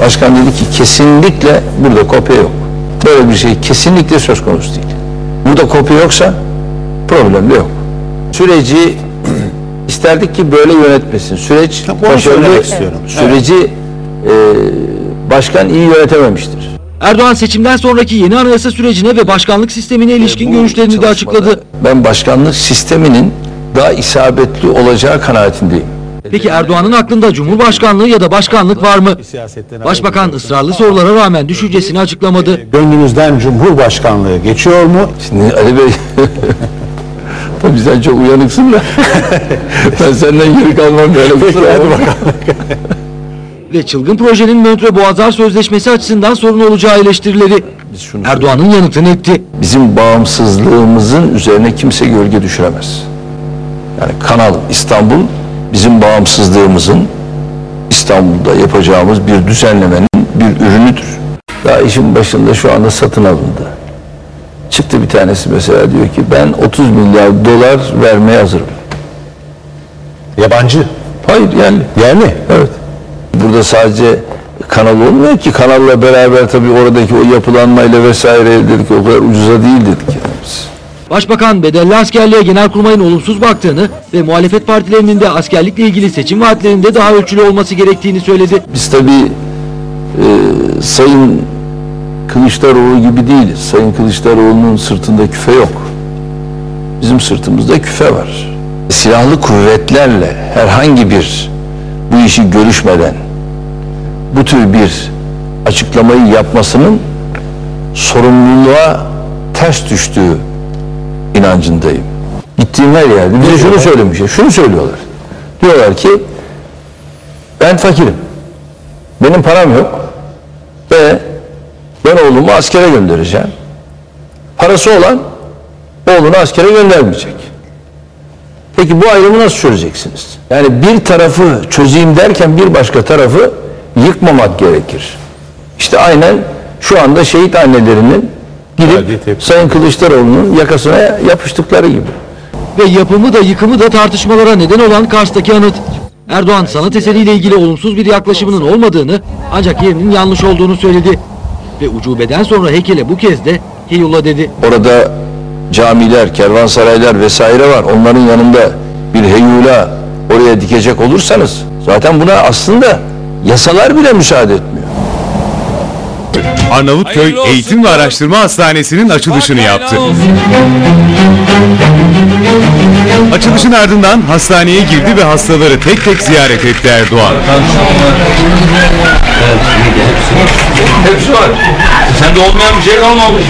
Başkan dedi ki kesinlikle burada kopya yok. Böyle bir şey kesinlikle söz konusu değil. Burada kopya yoksa problem de yok. Süreci isterdik ki böyle yönetmesin. Süreç Onu başarılı. istiyorum. Süreci e, başkan iyi yönetememiştir. Erdoğan seçimden sonraki yeni anayasa sürecine ve başkanlık sistemine ilişkin Bu görüşlerini de açıkladı. Ben başkanlık sisteminin daha isabetli olacağı kanaatindeyim. Peki Erdoğan'ın aklında Cumhurbaşkanlığı ya da başkanlık var mı? Başbakan ısrarlı sorulara rağmen düşüncesini açıklamadı. Gönlünüzden Cumhurbaşkanlığı geçiyor mu? Şimdi Ali Bey Tabii sen çok uyanıksın da ben senden geri kalmam böyle. Kusura bakma. Ve çılgın projenin Montreux Boğazlar Sözleşmesi açısından sorun olacağı eleştirileri. Biz şunu Erdoğan'ın yanıtını etti. bizim bağımsızlığımızın üzerine kimse gölge düşüremez. Yani Kanal İstanbul bizim bağımsızlığımızın İstanbul'da yapacağımız bir düzenlemenin bir ürünüdür. Daha işin başında şu anda satın alındı. Çıktı bir tanesi mesela diyor ki ben 30 milyar dolar vermeye hazırım. Yabancı. Hayır yani Yerli. Evet. Burada sadece kanal olmuyor ki kanalla beraber tabii oradaki o yapılanmayla vesaire dedik o kadar ucuza değil dedik yani biz. Başbakan bedelli askerliğe Genelkurmay'ın olumsuz baktığını ve muhalefet partilerinin de askerlikle ilgili seçim vaatlerinde daha ölçülü olması gerektiğini söyledi. Biz tabii e, Sayın Kılıçdaroğlu gibi değiliz. Sayın Kılıçdaroğlu'nun sırtında küfe yok. Bizim sırtımızda küfe var. Silahlı kuvvetlerle herhangi bir bu işi görüşmeden bu tür bir açıklamayı yapmasının sorumluluğa ters düştüğü inancındayım. Gittiğim her yerde bize şunu söylemişler, şunu söylüyorlar. Diyorlar ki ben fakirim. Benim param yok. Ve ben oğlumu askere göndereceğim. Parası olan oğlunu askere göndermeyecek. Peki bu ayrımı nasıl çözeceksiniz? Yani bir tarafı çözeyim derken bir başka tarafı yıkmamak gerekir. İşte aynen şu anda şehit annelerinin gidip. Sayın Kılıçdaroğlu'nun yakasına yapıştıkları gibi. Ve yapımı da yıkımı da tartışmalara neden olan Kars'taki anıt. Erdoğan sanat eseriyle ilgili olumsuz bir yaklaşımının olmadığını ancak yerinin yanlış olduğunu söyledi. Ve ucubeden sonra heykele bu kez de heyullah dedi. Orada camiler, kervansaraylar vesaire var. Onların yanında bir heyula oraya dikecek olursanız zaten buna aslında yasalar bile müsaade etmiyor. Arnavutköy Hayırlı olsun. Eğitim ve Araştırma Hastanesi'nin açılışını yaptı. Açılışın ardından hastaneye girdi ve hastaları tek tek ziyaret etti Erdoğan. Hepsi var. Sende olmayan bir şey kalmamış.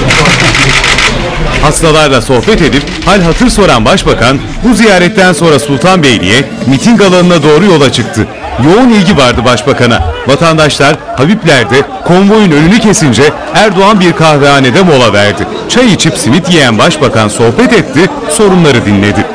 Hastalarla sohbet edip hal hatır soran başbakan bu ziyaretten sonra Sultanbeyli'ye miting alanına doğru yola çıktı. Yoğun ilgi vardı başbakana. Vatandaşlar Habibler'de konvoyun önünü kesince Erdoğan bir kahvehanede mola verdi. Çay içip simit yiyen başbakan sohbet etti, sorunları dinledi.